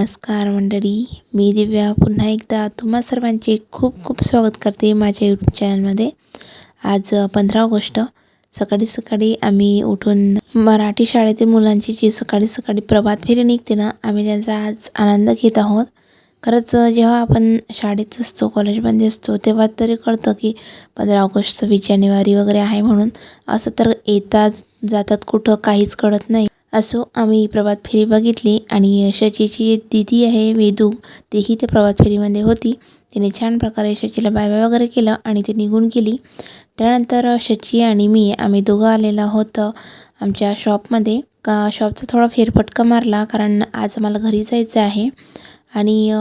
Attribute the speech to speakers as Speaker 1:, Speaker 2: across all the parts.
Speaker 1: नमस्कार मंडळी मी दिव्या. पुन्हा एकदा तुम्हा सर्वांचे खूप खूप स्वागत करते माझ्या यूट्यूब चॅनलमध्ये आज पंधरा ऑगस्ट सकाळी सकाळी आम्ही उठून मराठी शाळेतील मुलांची जी सकाळी सकाळी प्रभात फेरी निघते ना आम्ही त्यांचा आज आनंद घेत आहोत. खरंच जेव्हा आपण शाळेत असतो कॉलेजमध्ये असतो तेव्हा तरी कळतं की पंधरा ऑगस्ट सव्वीस जानेवारी वगैरे आहे म्हणून असं तर येतात जातात कुठं काहीच कळत नाही. असो आम्ही प्रभात फेरी बघितली आणि शचीची दिदी आहे वेदू तीही त्या प्रभात फेरीमध्ये होती. तिने छान प्रकारे शचीला बाय बाय वगैरे केलं आणि ती निघून गेली. त्यानंतर शची आणि मी आम्ही दोघं आलेलो आहोत आमच्या शॉपमध्ये. का शॉपचा थोडा फेरफटका मारला कारण आज मला घरी जायचं आहे. आणि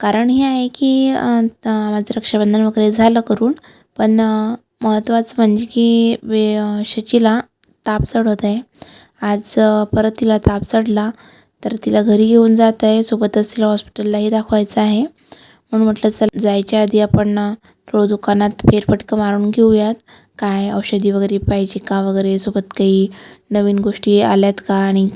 Speaker 1: कारण हे आहे की माझं रक्षाबंधन वगैरे झालं करून. पण महत्त्वाचं म्हणजे की वे शचीला ताप चढत आहे. आज परत तिला ताप चढला तर तिला घरी घेऊन जात आहे. सोबतच तिला हॉस्पिटललाही दाखवायचं आहे. म्हणून म्हटलं चल जायच्या आधी आपण ना थोडं दुकानात फेरफटकं मारून घेऊयात. काय औषधी वगैरे पाहिजे का वगैरे? सोबत काही नवीन गोष्टी आल्यात का? आणि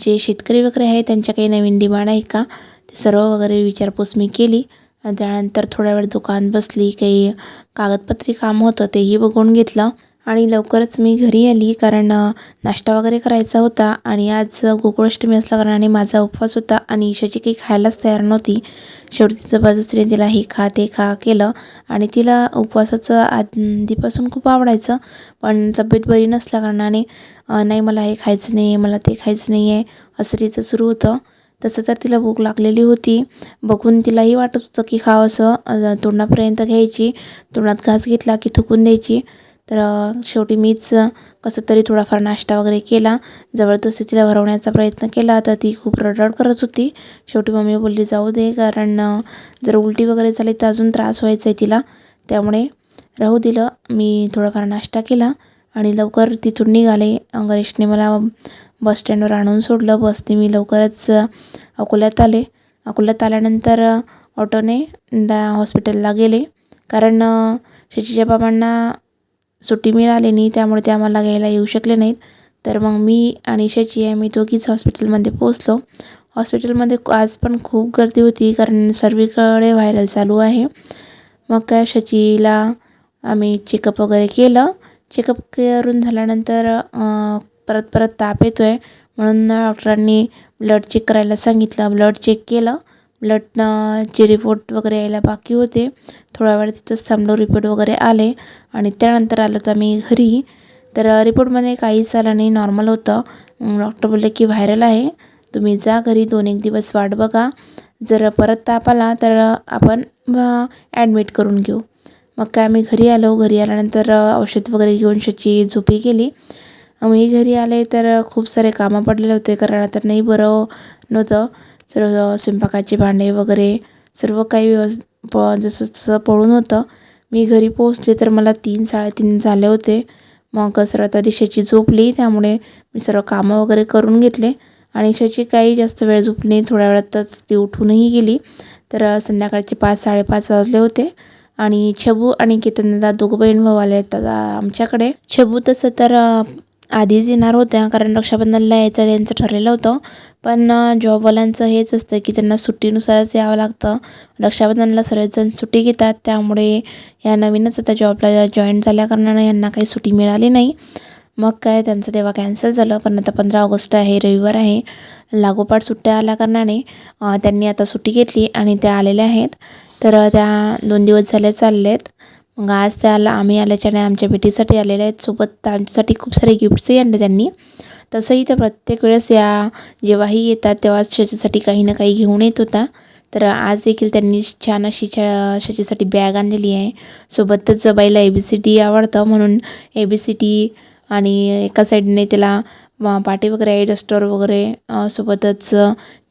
Speaker 1: जे शेतकरी वगैरे आहे त्यांच्या काही नवीन डिमांड आहे का? ते सर्व वगैरे विचारपूस मी केली. त्यानंतर थोड्या वेळ दुकान बसली. काही कागदपत्री काम होतं तेही बघून घेतलं. आणि लवकरच मी घरी आली कारण नाश्ता वगैरे करायचा होता आणि आज गोकुळाष्टमी असल्याकारणाने माझा उपवास होता आणि ईशाची काही खायलाच तयार नव्हती. शेवटी जबरदस्तीने तिला हे खा ते खा केलं आणि तिला उपवासाचं आधीपासून खूप आवडायचं. पण तब्येत बरी नसल्याकारणाने नाही मला हे खायचं नाही आहे मला ते खायचं नाही आहे असं तिचं सुरू होतं. तसं तर तिला भूक लागलेली होती. बघून तिलाही वाटत होतं की खावं असं तोंडापर्यंत घ्यायची तोंडात घास घेतला की थुकून द्यायची. तर शेवटी मीच कसं तरी थोडाफार नाश्ता वगैरे केला. जबरदस्ती तिला भरवण्याचा प्रयत्न केला तर ती खूप रडरड करत होती. शेवटी मम्मी बोलली जाऊ दे कारण जर उलटी वगैरे झाली तर अजून त्रास व्हायचा आहे तिला. त्यामुळे राहू दिलं. मी थोडाफार नाश्ता केला आणि लवकर तिथून निघाले. गणेशने मला बस स्टँडवर आणून सोडलं. बसने मी लवकरच अकोल्यात आले. अकोल्यात आल्यानंतर ऑटोने डा हॉस्पिटलला गेले. कारण अ, शशीच्या बाबांना सुट्टी मिळाली नाही त्यामुळे ते आम्हाला घ्यायला येऊ शकले नाहीत. तर मग मी आणि शची आम्ही दोघीच हॉस्पिटलमध्ये पोचलो हॉस्पिटलमध्ये आज पण खूप गर्दी होती कारण सर्वीकडे व्हायरल चालू आहे. मग काय शचीला आम्ही चेकअप वगैरे केलं. चेकअप करून झाल्यानंतर परत परत ताप येतो आहे म्हणून डॉक्टरांनी ब्लड चेक करायला सांगितलं. ब्लड चेक केलं. ब्लड रिपोर्ट वगैरे यायला बाकी होते. थोडा वेळ तिथंच थांबलो रिपोर्ट वगैरे आले आणि त्यानंतर आलो तर आम्ही घरी. तर रिपोर्टमध्ये काहीच आलं नाही नॉर्मल होतं. डॉक्टर बोलले की व्हायरल आहे. तुम्ही जा घरी दोन एक दिवस वाट बघा. जर परत ताप आला तर आपण ॲडमिट करून घेऊ. मग काय आम्ही घरी आलो. घरी आल्यानंतर औषध वगैरे घेऊन शची झोपी गेली. मी घरी आले तर खूप सारे कामं पडलेले होते. कारण आता नाही बरं नव्हतं. सर्व स्वयंपाकाचे भांडे वगैरे सर्व काही व्यवस् प जसं तसं पडून होतं. मी घरी पोहोचले तर मला तीन साडेतीन झाले होते. मग सर्व आता रिशाची झोपली त्यामुळे मी सर्व कामं वगैरे करून घेतले. आणि शची काही जास्त वेळ झोपली नाही थोड्या वेळातच ती उठूनही गेली. तर संध्याकाळचे पाच साडेपाच वाजले होते. आणि छबू आणि केतनदा दोघं बहीण भाऊ आले आहेत आता आमच्याकडे. छबू तसं तर आधीच येणार होत्या कारण रक्षाबंधनला यायचं त्यांचं ठरलेलं होतं. पण जॉबवाल्यांचं हेच असतं की त्यांना सुट्टीनुसारच यावं लागतं. रक्षाबंधनला सर्वजण सुट्टी घेतात. त्यामुळे या नवीनच आता जॉबला जॉईन झाल्याकारणानं यांना काही सुट्टी मिळाली नाही. मग काय त्यांचं तेव्हा कॅन्सल झालं. पण आता पंधरा ऑगस्ट आहे रविवार आहे. लागोपाठ सुट्ट्या आल्याकारणाने त्यांनी आता सुट्टी घेतली आणि त्या आलेल्या आहेत. तर त्या दोन दिवस झाले चालले आहेत मग आज त्याला आम्ही आल्याच्याने आमच्या भेटीसाठी आलेल्या आहेत. सोबत आमच्यासाठी खूप सारे गिफ्ट्सही आणले त्यांनी. तसंही त्या प्रत्येक वेळेस या जेव्हाही येतात तेव्हाच त्याच्यासाठी काही ना काही घेऊन येत होता. तर आज देखील त्यांनी छान अशी छा त्याच्यासाठी बॅग आणलेली आहे. सोबतच बाईला ए बी सी डी आवडतं म्हणून ए बी सी डी आणि एका साईडने त्याला व पाटी वगैरे आहे डस्टर वगैरे सोबतच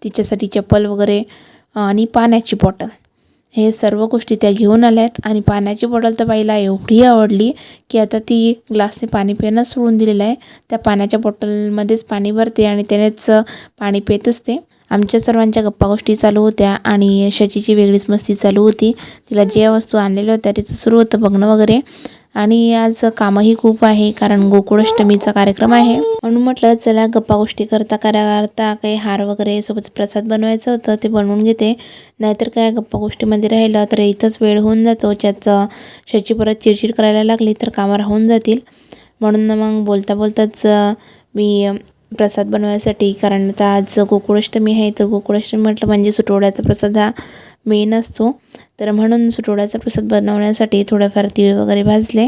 Speaker 1: तिच्यासाठी चप्पल वगैरे आणि पाण्याची बॉटल हे सर्व गोष्टी त्या घेऊन आल्या आहेत आणि पाण्याची बॉटल तर बाईला एवढी आवडली की आता ती ग्लासने पाणी पिणं सोडून दिलेलं आहे. त्या पाण्याच्या बॉटलमध्येच पाणी भरते आणि त्यानेच पाणी पित असते. आमच्या सर्वांच्या गप्पा गोष्टी चालू होत्या आणि शचीची वेगळीच मस्ती चालू होती. तिला ज्या वस्तू आणलेल्या होत्या तिचं सुरू होतं बघणं वगैरे. आणि आज कामही खूप आहे कारण गोकुळाष्टमीचा कार्यक्रम आहे. म्हणून म्हटलं चला गप्पा गोष्टी करता करा करता काही हार वगैरे सोबत प्रसाद बनवायचं होतं ते बनवून घेते. नाहीतर काय गप्पा गोष्टीमध्ये राहिलं तर इथंच वेळ होऊन जातो. ज्याचं शची परत चिडचिड करायला लागली तर कामं राहून जातील. म्हणून मग बोलता बोलताच मी प्रसाद बनवायसाठी कारण आता आज गोकुळाष्टमी आहे तर गोकुळाष्टमी म्हटलं म्हणजे सुटवड्याचा प्रसाद हा मेन असतो. तर म्हणून सुटोड्याचा प्रसाद बनवण्यासाठी थोडंफार तीळ वगैरे भाजले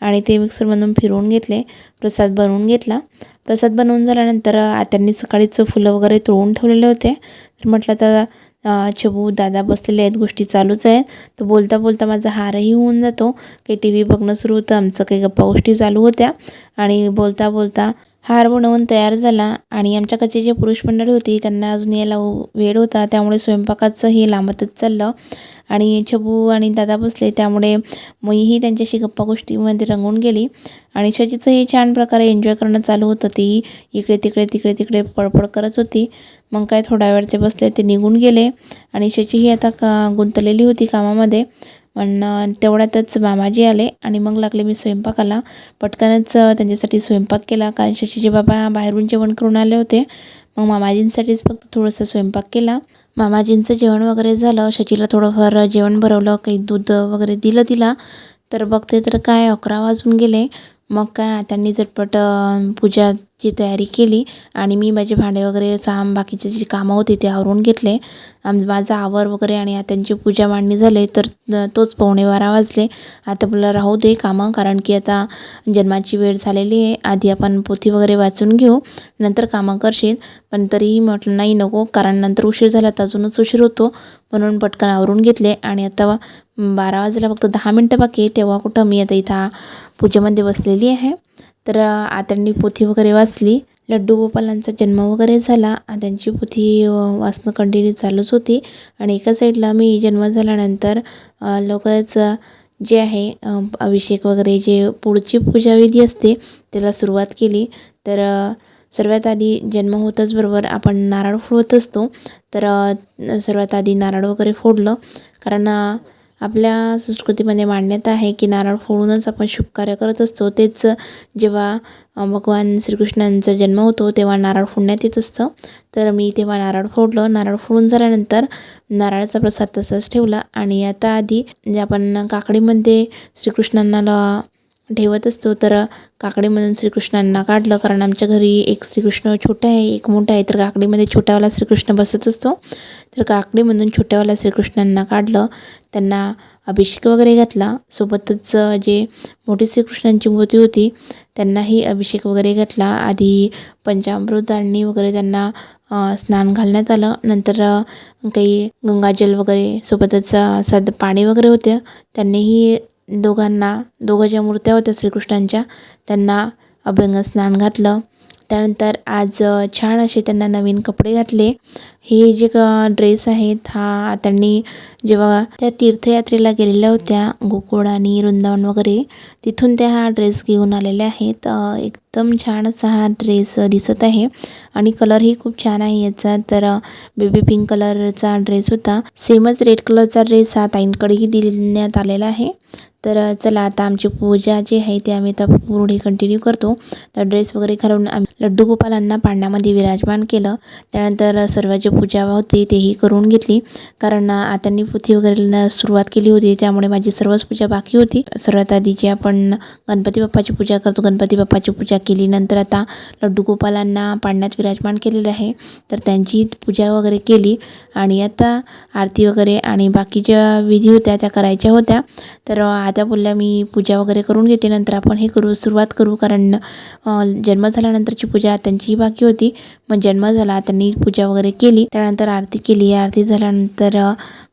Speaker 1: आणि ते मिक्सरमधून फिरवून घेतले. प्रसाद बनवून घेतला. प्रसाद बनवून झाल्यानंतर आत्यांनी सकाळीच फुलं वगैरे तोडून ठेवलेले होते. तर म्हटलं आता छबू दादा बसलेले आहेत गोष्टी चालूच आहेत. तर बोलता बोलता माझा हारही होऊन जातो. काही टी व्ही बघणं सुरू होतं आमचं काही गप्पा गोष्टी चालू होत्या. आणि बोलता बोलता हार बनवून तयार झाला आणि आमच्याकडची जे पुरुष मंडळी होती त्यांना अजून यायला वेळ होता. त्यामुळे स्वयंपाकाचं हे लांबतच चाललं. आणि छबू आणि दादा बसले त्यामुळे मीही त्यांच्याशी गप्पा गोष्टीमध्ये रंगून गेली. आणि शशीचंही छान प्रकारे एन्जॉय करणं चालू होतं. ती इकडे तिकडे तिकडे तिकडे पळपळ करत होती. मग काय थोडा वेळ ते बसले ते निघून गेले. आणि शची ही आता का गुंतलेली होती कामामध्ये. पण तेवढ्यातच मामाजी आले आणि मग लागले मी स्वयंपाकाला. पटकनच त्यांच्यासाठी स्वयंपाक केला. कारण शशीचे बाबा बाहेरून जेवण करून आले होते. मग मामाजींसाठीच फक्त थोडंसं स्वयंपाक केला. मामाजींचं जेवण वगैरे झालं. शशीला थोडंफार जेवण भरवलं. काही दूध वगैरे दिलं तिला. तर बघते तर काय अकरा वाजून गेले. मग काय त्यांनी झटपट पूजाची तयारी केली आणि मी माझे भांडे वगैरे साम बाकीचे जे कामं होती ते आवरून घेतले. आम माझा आवर वगैरे आणि आत्यांची पूजा मांडणी झाले तर तोच पावणे बारा वाजले. आता मला राहू दे कामं कारण की आता जन्माची वेळ झालेली आहे. आधी आपण पोथी वगैरे वाचून घेऊ नंतर कामं करशील. पण तरीही म्हटलं नाही नको कारण नंतर उशीर झाला तर अजूनच उशीर होतो. म्हणून पटकन आवरून घेतले आणि आता बारा वाजायला फक्त दहा मिनटं बाकी आहे तेव्हा कुठं मी आता इथं पूजेमध्ये बसलेली आहे. तर आत्यांनी पोथी वगैरे वाचली. लड्डू गोपालांचा जन्म वगैरे झाला. त्यांची पोथी वाचणं कंटिन्यू चालूच होती. आणि एका साईडला मी जन्म झाल्यानंतर लवकरच जे आहे अभिषेक वगैरे जे पुढची पूजाविधी असते त्याला सुरुवात केली. तर सर्वात आधी जन्म होताच बरोबर आपण नारळ फोडत असतो. तर सर्वात आधी नारळ वगैरे फोडलं. कारण आपल्या संस्कृतीमध्ये मान्यता आहे की नारळ फोडूनच आपण शुभ कार्य करत असतो. तेच जेव्हा भगवान श्रीकृष्णांचा जन्म होतो तेव्हा नारळ फोडण्यात येत असतं. तर मी तेव्हा नारळ फोडलं. नारळ फोडून झाल्यानंतर नारळाचा प्रसाद तसाच ठेवला. आणि आता आधी जे आपण काकडीमध्ये श्रीकृष्णांना ल- ठेवत असतो. तर काकडीमधून श्रीकृष्णांना काढलं. कारण आमच्या घरी एक श्रीकृष्ण छोटा आहे एक मोठा आहे. तर काकडीमध्ये छोट्यावाला श्रीकृष्ण बसत असतो. तर काकडीमधून छोट्यावाला श्रीकृष्णांना काढलं. त्यांना अभिषेक वगैरे घातला. सोबतच जे मोठी श्रीकृष्णांची मूर्ती होती त्यांनाही अभिषेक वगैरे घातला. आधी पंचामृतांनी वगैरे त्यांना स्नान घालण्यात आलं. नंतर काही गंगाजल वगैरे सोबतच साधं पाणी वगैरे होतं. त्यांनीही दोघांना दोघं ज्या मूर्त्या होत्या श्रीकृष्णांच्या. त्यांना अभ्यंग स्नान घातलं. त्यानंतर आज छान असे त्यांना नवीन कपडे घातले. हे जे ड्रेस आहेत हा त्यांनी जेव्हा त्या तीर्थयात्रेला गेलेल्या होत्या गोकुळ आणि वृंदावन वगैरे तिथून त्या हा ड्रेस घेऊन आलेल्या आहेत. एकदम छान असा हा ड्रेस दिसत आहे आणि कलरही खूप छान आहे याचा. तर बेबी पिंक कलरचा ड्रेस होता. सेमच रेड कलरचा ड्रेस हा ताईंकडेही देण्यात आलेला आहे. तर चला आता आमची पूजा जी आहे ती आम्ही आता पुढे कंटिन्यू करतो. तर ड्रेस वगैरे घालून आम्ही लड्डू गोपालांना पाण्यामध्ये विराजमान केलं. त्यानंतर सर्व जे पूजा होती तेही करून घेतली. कारण आत्यांनी पोथी वगैरे न- सुरुवात केली होती. त्यामुळे माझी सर्वच पूजा बाकी होती. सर्वात आधी जी आपण गणपती बाप्पाची पूजा करतो गणपती बाप्पाची पूजा केली. नंतर आता लड्डू गोपालांना पाडण्यात विराजमान केलेलं आहे. तर त्यांची पूजा वगैरे केली. आणि आता आरती वगैरे आणि बाकीच्या विधी होत्या त्या करायच्या होत्या. तर आता बोलल्या मी पूजा वगैरे करून घेते. नंतर आपण हे करू सुरुवात करू. कारण जन्म झाल्यानंतरची पूजा त्यांची बाकी होती. मग जन्म झाला त्यांनी पूजा वगैरे केली. त्यानंतर आरती केली. आरती झाल्यानंतर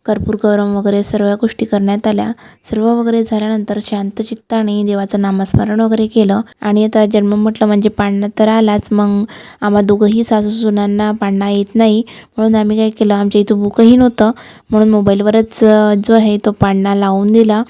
Speaker 1: कर्पूर गौरम वगैरे सर्व गोष्टी करण्यात आल्या. सर्व वगैरे झाल्यानंतर शांत चित्ताने देवाचं नामस्मरण वगैरे केलं. आणि आता जन्म म्हटलं म्हणजे पाडणा तर आलाच. मग आम्हा दोघंही सासू सुनांना पाळणा येत नाही. म्हणून आम्ही काय केलं? आमच्या इथं बुकही नव्हतं. म्हणून मोबाईलवरच जो आहे तो पाळणा लावून दिला.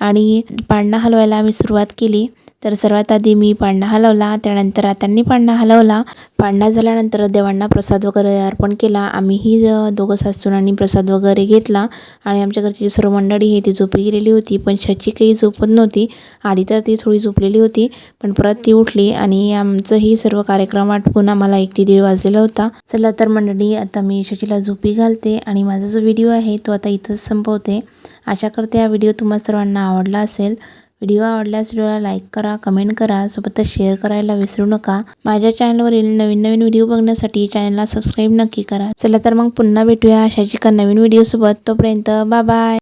Speaker 1: आणि पाळणा हलवायला आम्ही सुरुवात केली. तर सर्वात आधी मी पाळणा हलवला त्यानंतर आतांनी पाळणा हलवला. पाळणा झाल्यानंतर देवांना प्रसाद वगैरे अर्पण केला. आम्हीही दोघं सासूनांनी प्रसाद वगैरे घेतला आणि आमच्या घरची जी सर्व मंडळी हे ती झोपी गेलेली होती. पण शची काही झोपत नव्हती. आधी तर ती थोडी झोपलेली होती पण परत ती उठली आणि आमचंही सर्व कार्यक्रम आटपून आम्हाला एक ते दीड वाजलेला होता. चला तर मंडळी आता मी शशीला झोपी घालते आणि माझा जो व्हिडिओ आहे तो आता इथंच संपवते. आशा करते हा व्हिडिओ तुम्हाला सर्वांना आवडला असेल. व्हिडिओ आवडल्यास व्हिडिओला लाईक करा कमेंट करा सोबतच शेअर करायला विसरू नका. माझ्या चॅनलवरील नवीन नवीन व्हिडिओ बघण्यासाठी चॅनलला सबस्क्राईब नक्की करा. चला तर मग पुन्हा भेटूया अशाच एका नवीन व्हिडिओसोबत तोपर्यंत बाय बाय